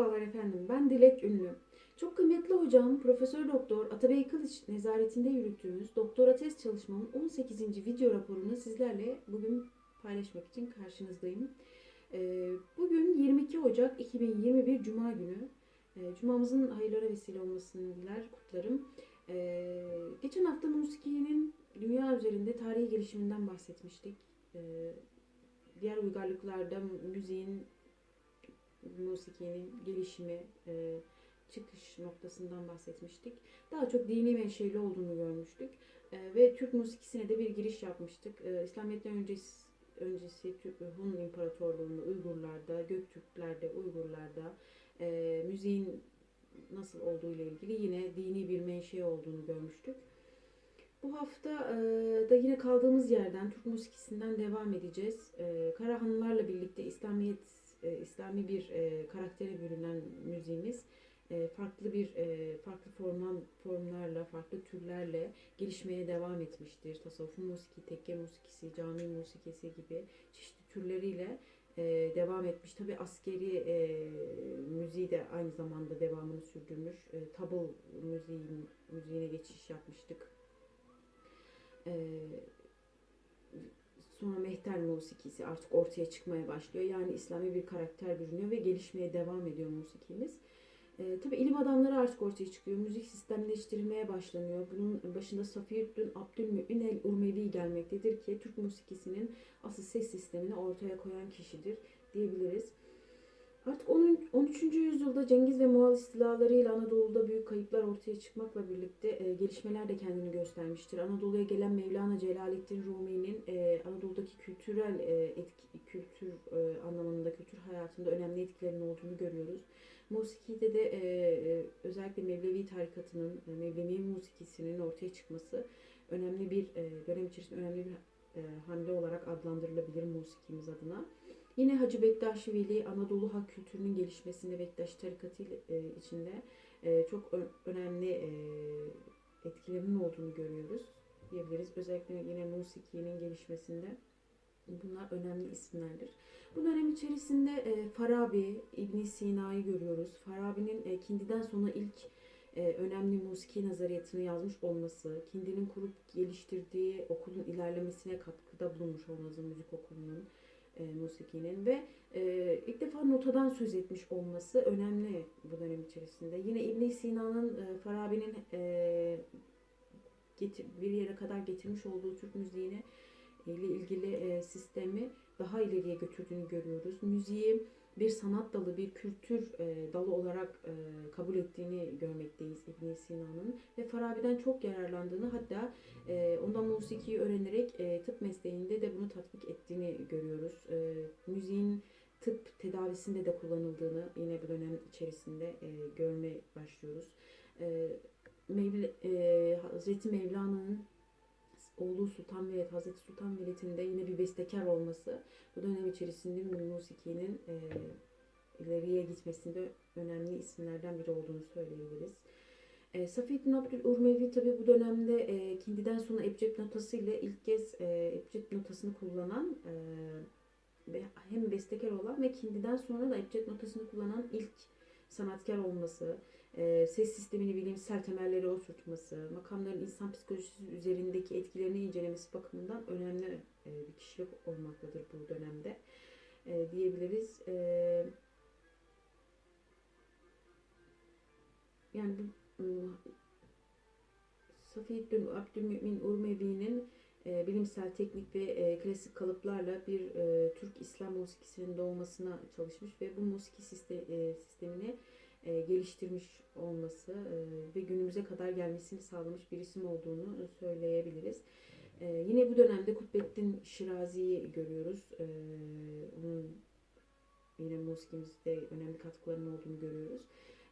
Merhabalar efendim, ben Dilek Ünlü. Çok kıymetli hocam Profesör Doktor Atabey Kılıç nezaretinde yürüttüğümüz doktora test çalışmamın 18. video raporunu sizlerle bugün paylaşmak için karşınızdayım. Ee, Bugün 22 Ocak 2021 Cuma günü. Ee, Cumamızın hayırlara vesile olmasını diler, kutlarım. Ee, Geçen hafta musikinin dünya üzerinde tarihi gelişiminden bahsetmiştik. Diğer uygarlıklarda müziğin musikinin gelişimi, e, çıkış noktasından bahsetmiştik. Daha çok dini menşeli olduğunu görmüştük. E, ve Türk musikisine de bir giriş yapmıştık. E, İslamiyet'ten öncesi, öncesi Türk Hun İmparatorluğu'nda, Uygurlarda, Göktürklerde, Uygurlarda e, müziğin nasıl olduğu ile ilgili yine dini bir menşe olduğunu görmüştük. Bu hafta e, da yine kaldığımız yerden Türk musikisinden devam edeceğiz. E, Karahanlılarla birlikte İslamiyet e, İslami bir e, karaktere bürünen müziğimiz e, farklı bir e, farklı forman formlarla, farklı türlerle gelişmeye devam etmiştir. Tasavvufun musiki, tekke musikisi, cami musikisi gibi çeşitli türleriyle e, devam etmiş. Tabi askeri e, müziği de aynı zamanda devamını sürdürmüş. E, tabıl müziğin, müziğine geçiş yapmıştık. E, sonra mehter musikisi artık ortaya çıkmaya başlıyor. Yani İslami bir karakter bürünüyor ve gelişmeye devam ediyor musikimiz. E, tabii ilim adamları artık ortaya çıkıyor. Müzik sistemleştirilmeye başlanıyor. Bunun başında Safiyyüddin Abdülmü'min el Urmevi gelmektedir ki Türk musikisinin asıl ses sistemini ortaya koyan kişidir diyebiliriz. Artık 10. 13. yüzyılda Cengiz ve Moğol istilalarıyla Anadolu'da büyük kayıplar ortaya çıkmakla birlikte e, gelişmeler de kendini göstermiştir. Anadolu'ya gelen Mevlana Celaleddin Rumi'nin e, Anadolu'daki kültürel e, etki, kültür e, anlamında, kültür hayatında önemli etkilerinin olduğunu görüyoruz. Musikide de e, e, özellikle Mevlevi tarikatının, e, Mevlevi musikisinin ortaya çıkması önemli bir e, dönem içerisinde önemli bir e, hamle olarak adlandırılabilir musikimiz adına. Yine Hacı Bektaş Veli Anadolu halk kültürünün gelişmesinde Bektaş tarikatı e, içinde e, çok önemli e, etkilerinin olduğunu görüyoruz diyebiliriz. Özellikle yine musikinin gelişmesinde bunlar önemli isimlerdir. Bu dönem içerisinde Farabi, İbn Sina'yı görüyoruz. Farabi'nin Kindi'den sonra ilk önemli musiki nazariyatını yazmış olması, Kindi'nin kurup geliştirdiği okulun ilerlemesine katkıda bulunmuş olması müzik okulunun, e, musikinin ve e, ilk defa notadan söz etmiş olması önemli bu dönem içerisinde. Yine İbn Sina'nın e, Farabi'nin e, getir, bir yere kadar getirmiş olduğu Türk müziğine ile ilgili e, sistemi daha ileriye götürdüğünü görüyoruz. Müziği bir sanat dalı, bir kültür e, dalı olarak e, kabul ettiğini görmekteyiz İbn Sina'nın ve Farabi'den çok yararlandığını hatta ondan musikiyi öğrenerek tıp mesleğinde de bunu tatbik ettiğini görüyoruz. Müziğin tıp tedavisinde de kullanıldığını yine bu dönem içerisinde e, görmeye başlıyoruz. E, Mevla, e, Hazreti Mevlana'nın oğlu Sultan Veled, Hazreti Sultan Veled'in de yine bir bestekar olması bu dönem içerisinde musikinin e, ileriye gitmesinde önemli isimlerden biri olduğunu söyleyebiliriz. E, Safiyeddin Abdül Urmevi tabi bu dönemde e, Kindi'den sonra Ebced notası ile ilk kez e, Ebced notasını kullanan e, hem bestekar olan ve Kindi'den sonra da Ebced notasını kullanan ilk sanatkar olması, e, ses sistemini bilimsel temellere oturtması, makamların insan psikolojisi üzerindeki etkilerini incelemesi bakımından önemli e, bir kişilik olmaktadır bu dönemde e, diyebiliriz. Yani bu Safiyeddin Abdülmümin Urmevi'nin bilimsel teknik ve klasik kalıplarla bir Türk İslam musikisinin doğmasına çalışmış ve bu musiki siste- sistemini e, geliştirmiş olması e, ve günümüze kadar gelmesini sağlamış bir isim olduğunu söyleyebiliriz. E, yine bu dönemde Kutbettin Şirazi'yi görüyoruz. E, onun yine musikimizde önemli katkılarının olduğunu görüyoruz.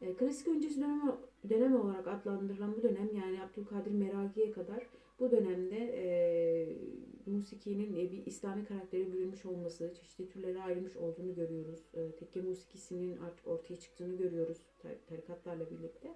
E, klasik öncesi dönem, dönem olarak adlandırılan bu dönem yani Abdülkadir Meragi'ye kadar bu dönemde e, musikinin e, bir İslami karaktere bürünmüş olması, çeşitli türlere ayrılmış olduğunu görüyoruz. E, tekke musikisinin artık ortaya çıktığını görüyoruz tar- tarikatlarla birlikte.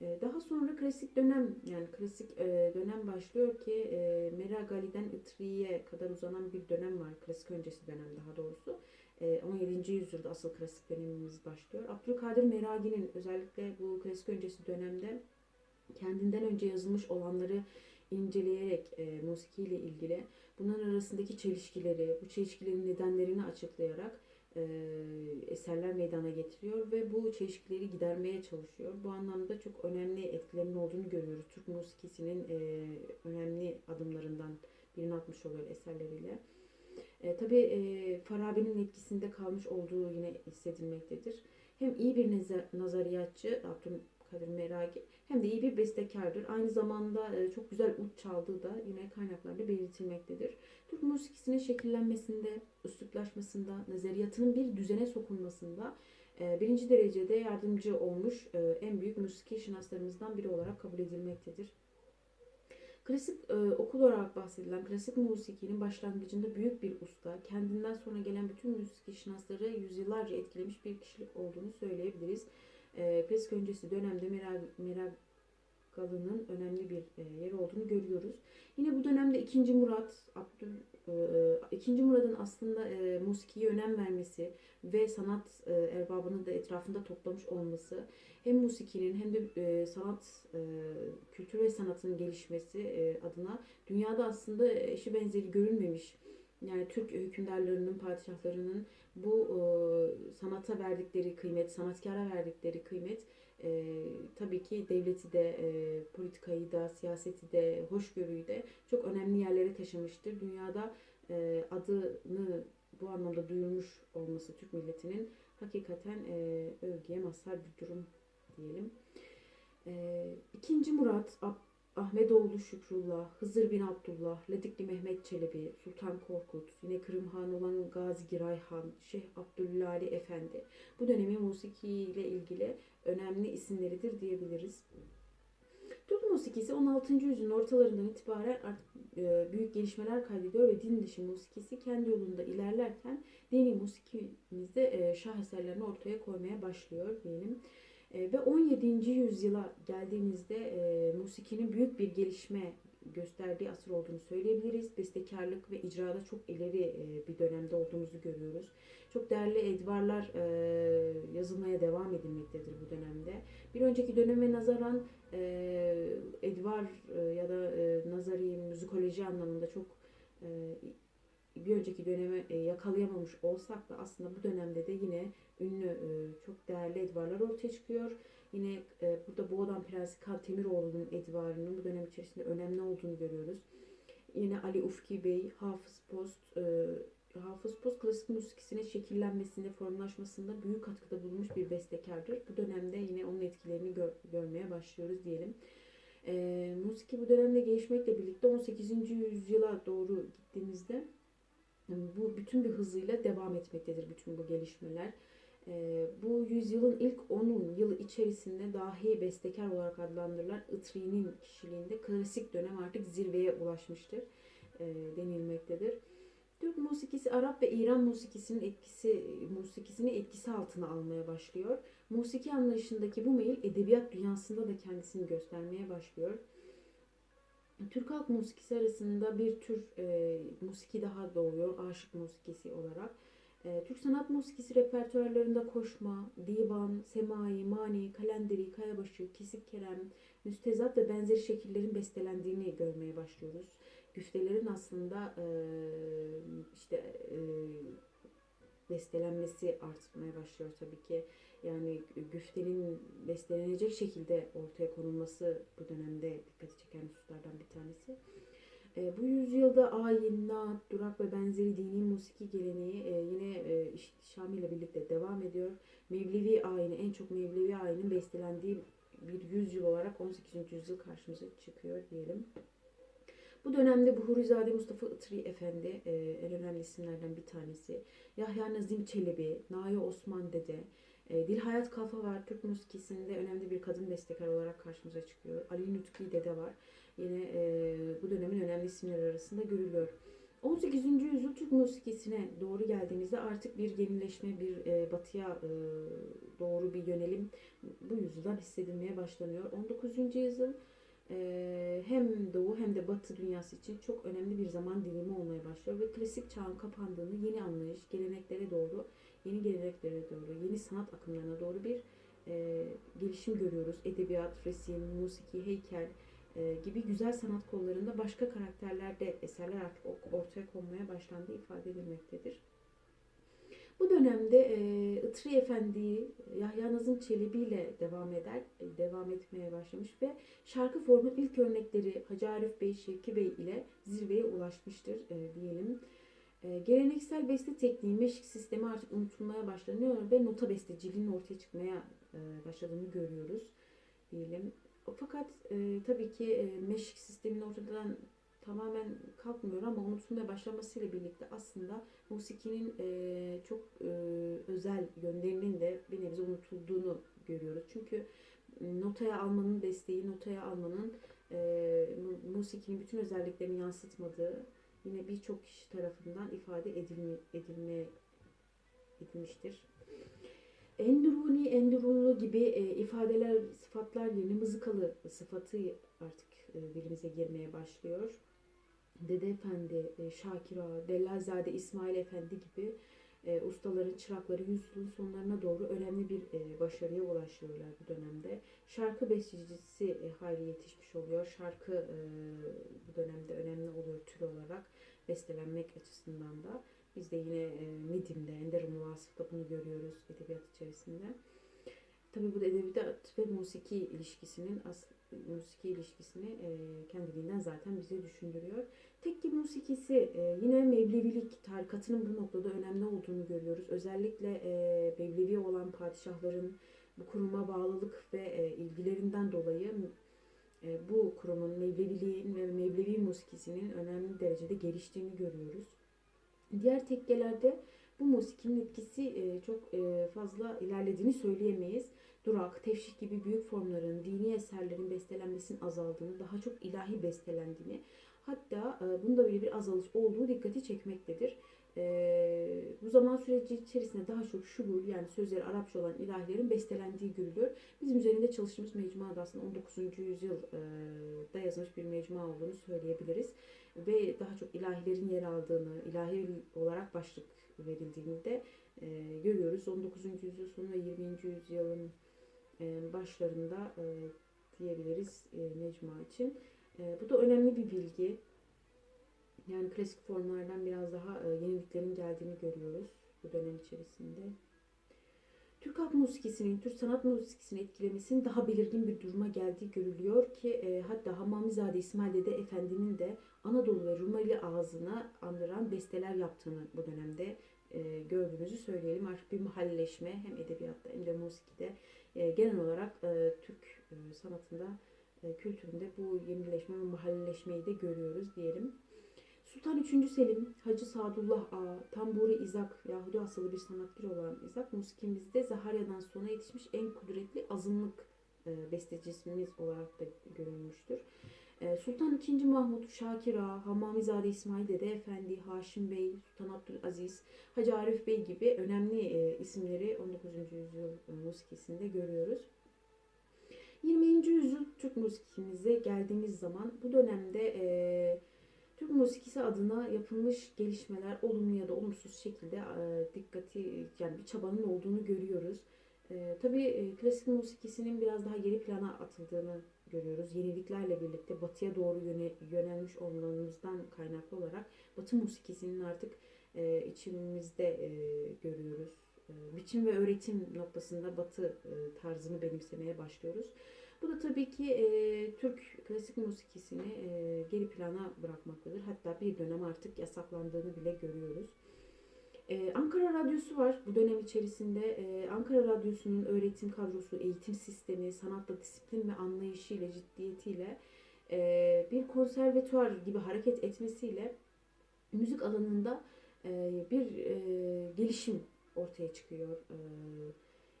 E, daha sonra klasik dönem yani klasik e, dönem başlıyor ki Meragali'den Itri'ye kadar uzanan bir dönem var. Klasik öncesi dönem daha doğrusu. E, 17. yüzyılda asıl klasik dönemimiz başlıyor. Abdülkadir Meragi'nin özellikle bu klasik öncesi dönemde kendinden önce yazılmış olanları inceleyerek e, musikiyle ilgili bunların arasındaki çelişkileri, bu çelişkilerin nedenlerini açıklayarak e, eserler meydana getiriyor ve bu çelişkileri gidermeye çalışıyor. Bu anlamda çok önemli etkilerinin olduğunu görüyoruz. Türk musikisinin e, önemli adımlarından birini atmış oluyor eserleriyle. E, tabii e, Farabi'nin etkisinde kalmış olduğu yine hissedilmektedir. Hem iyi bir nazariyatçı Abdülkadir Meragi hem de iyi bir bestekardır. Aynı zamanda e, çok güzel ut çaldığı da yine kaynaklarda belirtilmektedir. Türk musikisinin şekillenmesinde, üsluplaşmasında, nazariyatının bir düzene sokulmasında e, birinci derecede yardımcı olmuş e, en büyük musiki şinaslarımızdan biri olarak kabul edilmektedir. Klasik e, okul olarak bahsedilen klasik musikinin başlangıcında büyük bir usta, kendinden sonra gelen bütün müzik şinasları yüzyıllarca etkilemiş bir kişilik olduğunu söyleyebiliriz. E, klasik öncesi dönemde Meral, Meragalı'nın önemli bir e, yeri olduğunu görüyoruz. Yine bu dönemde 2. Murat, Abdül e, 2. Murad'ın aslında e, musikiye önem vermesi ve sanat e, erbabını da etrafında toplamış olması hem musikinin hem de e, sanat e, kültür ve sanatın gelişmesi e, adına dünyada aslında eşi benzeri görülmemiş yani Türk hükümdarlarının, padişahlarının bu e, sanata verdikleri kıymet, sanatkara verdikleri kıymet e, tabii ki devleti de, e, politikayı da, siyaseti de, hoşgörüyü de çok önemli yerlere taşımıştır. Dünyada e, adını bu anlamda duyurmuş olması Türk milletinin hakikaten e, övgüye mazhar bir durum diyelim. E, İkinci Murat, Ab- Ahmetoğlu Şükrullah, Hızır bin Abdullah, Ledikli Mehmet Çelebi, Sultan Korkut, yine Kırım Han olan Gazi Giray Han, Şeyh Abdülali Efendi. Bu dönemin musiki ile ilgili önemli isimleridir diyebiliriz. Türk musikisi 16. yüzyılın ortalarından itibaren artık e, büyük gelişmeler kaydediyor ve din dışı musikisi kendi yolunda ilerlerken dini musikimizde şah eserlerini ortaya koymaya başlıyor diyelim. E, ve 17. yüzyıla geldiğimizde e, musikinin büyük bir gelişme gösterdiği asır olduğunu söyleyebiliriz. Bestekarlık ve icrada çok ileri e, bir dönemde olduğumuzu görüyoruz. Çok değerli edvarlar e, yazılmaya devam edilmektedir bu dönemde. Bir önceki döneme nazaran e, edvar e, ya da e, nazari, müzikoloji anlamında çok e, bir önceki döneme yakalayamamış olsak da aslında bu dönemde de yine ünlü e, çok değerli edvarlar ortaya çıkıyor. Yine e, burada Boğdan Prensi Temiroğlu'nun edvarının bu dönem içerisinde önemli olduğunu görüyoruz. Yine Ali Ufki Bey, Hafız Post, e, Hafız Post klasik musikisinin şekillenmesinde, formlaşmasında büyük katkıda bulunmuş bir bestekardır. Bu dönemde yine onun etkilerini gör, görmeye başlıyoruz diyelim. E, musiki bu dönemde gelişmekle birlikte 18. yüzyıla doğru gittiğimizde bu bütün bir hızıyla devam etmektedir bütün bu gelişmeler. Ee, bu yüzyılın ilk 10 yılı içerisinde dahi bestekar olarak adlandırılan Itri'nin kişiliğinde klasik dönem artık zirveye ulaşmıştır e, denilmektedir. Türk musikisi Arap ve İran musikisinin etkisi musikisini etkisi altına almaya başlıyor. Musiki anlayışındaki bu meyil edebiyat dünyasında da kendisini göstermeye başlıyor. Türk halk musikisi arasında bir tür e, musiki daha doğuyor, aşık musikisi olarak. E, Türk sanat musikisi repertuarlarında koşma, divan, semai, mani, kalenderi, kayabaşı, kesik kerem, müstezat ve benzeri şekillerin bestelendiğini görmeye başlıyoruz. Güftelerin aslında e, işte e, bestelenmesi artmaya başlıyor tabii ki. Yani güftenin beslenecek şekilde ortaya konulması bu dönemde dikkati çeken hususlardan bir tanesi. E, bu yüzyılda ayin, naat, durak ve benzeri dini musiki geleneği e, yine e, ihtişamı ile birlikte devam ediyor. Mevlevi ayini, en çok Mevlevi ayinin bestelendiği bir yüzyıl olarak 18. yüzyıl karşımıza çıkıyor diyelim. Bu dönemde Buhurizade Mustafa Itri Efendi e, en önemli isimlerden bir tanesi. Yahya Nazim Çelebi, Naye Osman Dede, e, Dilhayat Kalfa var. Türk musikisinde önemli bir kadın bestekar olarak karşımıza çıkıyor. Ali Lütfi Dede var. Yine e, bu dönemin önemli isimleri arasında görülüyor. 18. yüzyıl Türk musikisine doğru geldiğimizde artık bir yenileşme, bir e, batıya e, doğru bir yönelim bu yüzyıldan hissedilmeye başlanıyor. 19. yüzyıl hem doğu hem de batı dünyası için çok önemli bir zaman dilimi olmaya başlıyor ve klasik çağın kapandığını yeni anlayış, geleneklere doğru, yeni geleneklere doğru, yeni sanat akımlarına doğru bir e, gelişim görüyoruz. Edebiyat, resim, musiki, heykel e, gibi güzel sanat kollarında başka karakterlerde eserler artık ortaya konmaya başlandığı ifade edilmektedir. Bu dönemde e, Itri Efendi, Yahya Nazım Çelebi ile devam eder, e, devam etmeye başlamış ve şarkı formu ilk örnekleri Hacı Arif Bey, Şevki Bey ile zirveye ulaşmıştır e, diyelim. E, geleneksel beste tekniği, meşk sistemi artık unutulmaya başlanıyor ve nota besteciliğinin ortaya çıkmaya e, başladığını görüyoruz diyelim. Fakat e, tabii ki e, meşk sisteminin ortadan tamamen kalkmıyor ama unutulmaya başlamasıyla birlikte aslında musikinin e, çok e, özel yönlerinin de bir nebze unutulduğunu görüyoruz. Çünkü notaya almanın desteği, notaya almanın e, musikinin bütün özelliklerini yansıtmadığı yine birçok kişi tarafından ifade edilme, edilme edilmiştir. Enduruni, endurunlu gibi e, ifadeler, sıfatlar yerine mızıkalı sıfatı artık e, dilimize girmeye başlıyor. Dede Efendi, e, Şakir Ağa, Dellazade İsmail Efendi gibi e, ustaların çırakları yüzyılın sonlarına doğru önemli bir e, başarıya ulaşıyorlar bu dönemde. Şarkı bestecisi e, hali yetişmiş oluyor. Şarkı bu dönemde önemli oluyor tür olarak bestelenmek açısından da. Biz de yine e, Nedim'de, Ender Muvasıf'ta bunu görüyoruz edebiyat içerisinde. Tabii bu da edebiyat ve musiki ilişkisinin musiki ilişkisini e, kendiliğinden zaten bize düşündürüyor. Tekke musikisi e, yine Mevlevilik tarikatının bu noktada önemli olduğunu görüyoruz. Özellikle e, Mevlevi olan padişahların bu kuruma bağlılık ve e, ilgilerinden dolayı e, bu kurumun Mevleviliğin ve Mevlevi musikisinin önemli derecede geliştiğini görüyoruz. Diğer tekkelerde bu musikinin etkisi e, çok e, fazla ilerlediğini söyleyemeyiz. Durak, tevşik gibi büyük formların, dini eserlerin bestelenmesinin azaldığını, daha çok ilahi bestelendiğini, hatta e, bunda bile bir azalış olduğu dikkati çekmektedir. bu zaman süreci içerisinde daha çok şubul yani sözleri Arapça olan ilahilerin bestelendiği görülüyor. Bizim üzerinde çalıştığımız mecmua da aslında 19. yüzyılda yazılmış bir mecmua olduğunu söyleyebiliriz. Ve daha çok ilahilerin yer aldığını, ilahi olarak başlık verildiğini de e, görüyoruz. 19. yüzyıl sonu ve 20. yüzyılın e, başlarında e, diyebiliriz e, mecmua için. E, bu da önemli bir bilgi. Yani klasik formlardan biraz daha e, yeniliklerin geldiğini görüyoruz bu dönem içerisinde. Türk halk musikisinin, Türk sanat musikisini etkilemesinin daha belirgin bir duruma geldiği görülüyor ki e, hatta Hamamizade İsmail Dede Efendi'nin de Anadolu ve Rumeli ağzına andıran besteler yaptığını bu dönemde e, gördüğümüzü söyleyelim. Artık bir mahalleşme hem edebiyatta hem de musikide e, genel olarak e, Türk e, sanatında, e, kültüründe bu yenileşme ve mahalleşmeyi de görüyoruz diyelim. Sultan 3. Selim, Hacı Sadullah Ağa, Tamburi İzak, Yahudi asıllı bir sanatçı olan İzak, musikimizde Zaharya'dan sonra yetişmiş en kudretli azınlık e, bestecisimiz olarak da görülmüştür. E, Sultan II. Mahmut, Şakir Ağa, Hamamizade İsmail Dede Efendi, Haşim Bey, Sultan Abdülaziz, Hacı Arif Bey gibi önemli e, isimleri 19. yüzyıl musikisinde görüyoruz. 20. yüzyıl Türk musikimize geldiğimiz zaman bu dönemde e, Türk musikisi adına yapılmış gelişmeler olumlu ya da olumsuz şekilde e, dikkati yani bir çabanın olduğunu görüyoruz. E, tabii e, klasik musikisinin biraz daha geri plana atıldığını görüyoruz. Yeniliklerle birlikte batıya doğru yöne, yönelmiş olmamızdan kaynaklı olarak batı musikisinin artık içimizde görüyoruz. E, biçim ve öğretim noktasında batı tarzını benimsemeye başlıyoruz. Bu da tabii ki e, Türk klasik musikisini e, geri plana bırakmaktadır. Hatta bir dönem artık yasaklandığını bile görüyoruz. Ee, Ankara Radyosu var bu dönem içerisinde. Ee, Ankara Radyosu'nun öğretim kadrosu, eğitim sistemi, sanatta disiplin ve anlayışıyla, ciddiyetiyle e, bir konservatuar gibi hareket etmesiyle müzik alanında e, bir e, gelişim ortaya çıkıyor. E,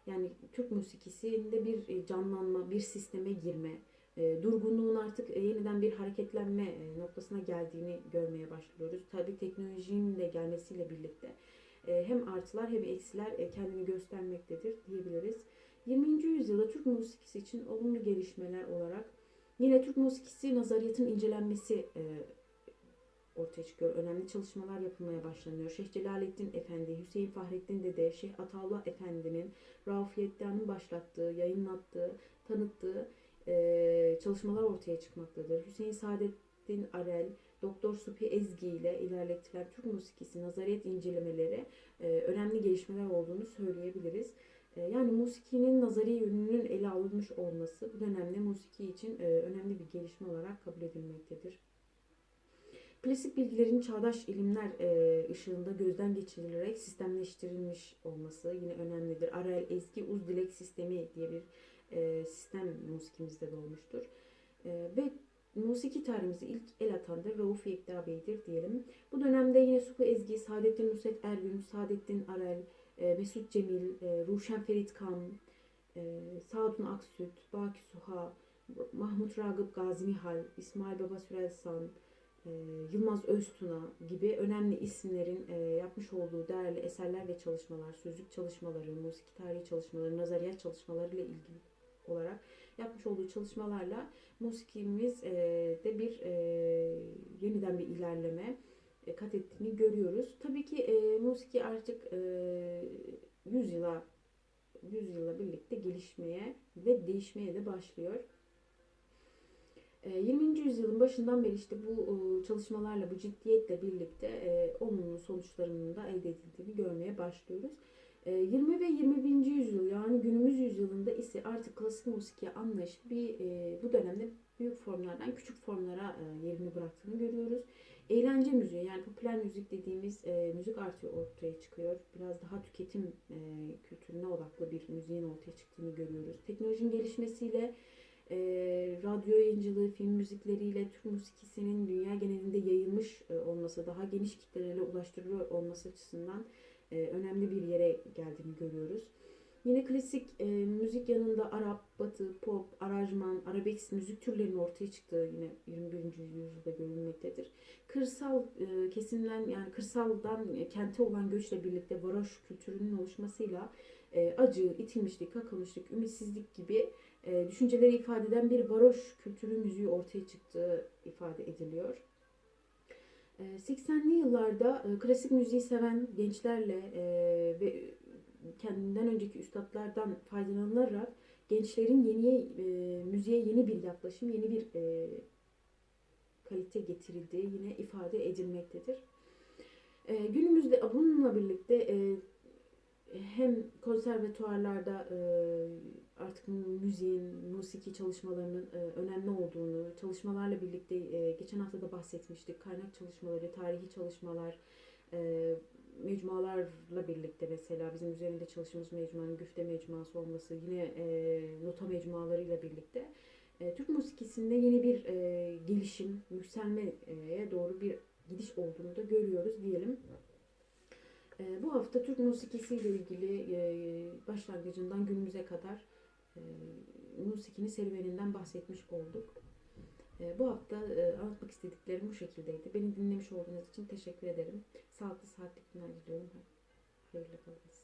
yani Türk musikisinde bir canlanma, bir sisteme girme, e, durgunluğun artık yeniden bir hareketlenme e, noktasına geldiğini görmeye başlıyoruz. Tabii teknolojinin de gelmesiyle birlikte e, hem artılar hem eksiler e, kendini göstermektedir diyebiliriz. 20. yüzyılda Türk musikisi için olumlu gelişmeler olarak Yine Türk musikisi nazariyatın incelenmesi e, ortaya çıkıyor. Önemli çalışmalar yapılmaya başlanıyor. Şeyh Celalettin Efendi, Hüseyin Fahrettin Dede, Şeyh Ataullah Efendi'nin Rauf başlattığı, yayınlattığı, tanıttığı e, çalışmalar ortaya çıkmaktadır. Hüseyin Saadettin Arel, Doktor Supi Ezgi ile ilerletilen Türk musikisi nazariyet incelemeleri e, önemli gelişmeler olduğunu söyleyebiliriz. E, yani musikinin nazari yönünün ele alınmış olması bu dönemde musiki için e, önemli bir gelişme olarak kabul edilmektedir. Klasik bilgilerin çağdaş ilimler e, ışığında gözden geçirilerek sistemleştirilmiş olması yine önemlidir. Arel, ezgi, uz dilek sistemi diye bir e, sistem musikimizde doğmuştur. E, ve musiki tarihimize ilk el atan da Rauf Yekta Bey'dir diyelim. Bu dönemde yine Suku Ezgi, Saadettin Nusret Ergün, Saadettin Arel, Mesut Cemil, Ruşen Ferit Kan, Sadun Aksüt, Baki Suha, Mahmut Ragıp Gazi Nihal, İsmail Baba Sürelsan, e, Yılmaz Öztuna gibi önemli isimlerin e, yapmış olduğu değerli eserler ve çalışmalar, sözlük çalışmaları, musiki tarihi çalışmaları, nazariyat çalışmaları ile ilgili olarak yapmış olduğu çalışmalarla musikimiz e, de bir yeniden bir ilerleme kat ettiğini görüyoruz. Tabii ki e, musiki artık e, yüzyıla yüzyıla birlikte gelişmeye ve değişmeye de başlıyor. E, 20. yüzyılın başından beri işte bu e, çalışmalarla, bu ciddiyetle birlikte e, olumlu sonuçlarının da elde edildiğini görmeye başlıyoruz. E, 20 ve 21. yüzyıl yani günümüz yüzyılında ise artık klasik musiki anlayışı bir e, bu dönemde büyük formlardan küçük formlara yerini bıraktığını görüyoruz. Eğlence müziği yani popüler müzik dediğimiz müzik artı ortaya çıkıyor. Biraz daha tüketim kültürüne odaklı bir müziğin ortaya çıktığını görüyoruz. Teknolojinin gelişmesiyle e, radyo yayıncılığı, film müzikleriyle Türk musikisinin dünya genelinde yayılmış e, olması, daha geniş kitlelere ulaştırılıyor olması açısından e, önemli bir yere geldiğini görüyoruz. Yine klasik e, müzik yanında Arap, Batı, pop, aranjman, arabesk müzik türlerinin ortaya çıktığı yine 21. yüzyılda görülmektedir. Kırsal e, kesimden yani kırsaldan e, kente olan göçle birlikte varoş kültürünün oluşmasıyla e, acı, itilmişlik, kakılmışlık, ümitsizlik gibi e, düşünceleri ifade eden bir varoş kültürü müziği ortaya çıktığı ifade ediliyor. E, 80'li yıllarda e, klasik müziği seven gençlerle e, ve kendinden önceki üstadlardan faydalanılarak gençlerin yeni e, müziğe yeni bir yaklaşım, yeni bir e, kalite getirildiği yine ifade edilmektedir. E, günümüzde bununla birlikte e, hem konservatuarlarda e, artık müziğin, musiki çalışmalarının e, önemli olduğunu, çalışmalarla birlikte e, geçen hafta da bahsetmiştik. Kaynak çalışmaları, tarihi çalışmalar, e, mecmualarla birlikte mesela bizim üzerinde çalıştığımız mecmuanın güfte mecmuası olması, yine e, nota mecmualarıyla birlikte e, Türk musikisinde yeni bir e, gelişim, yükselmeye doğru bir gidiş olduğunu da görüyoruz diyelim. E, bu hafta Türk musikisiyle ilgili e, başlangıcından günümüze kadar e, serüveninden bahsetmiş olduk. E, bu hafta e, anlatmak istediklerim bu şekildeydi. Beni dinlemiş olduğunuz için teşekkür ederim. Sağlıklı saatlik günler diliyorum. Hayırlı kalınız.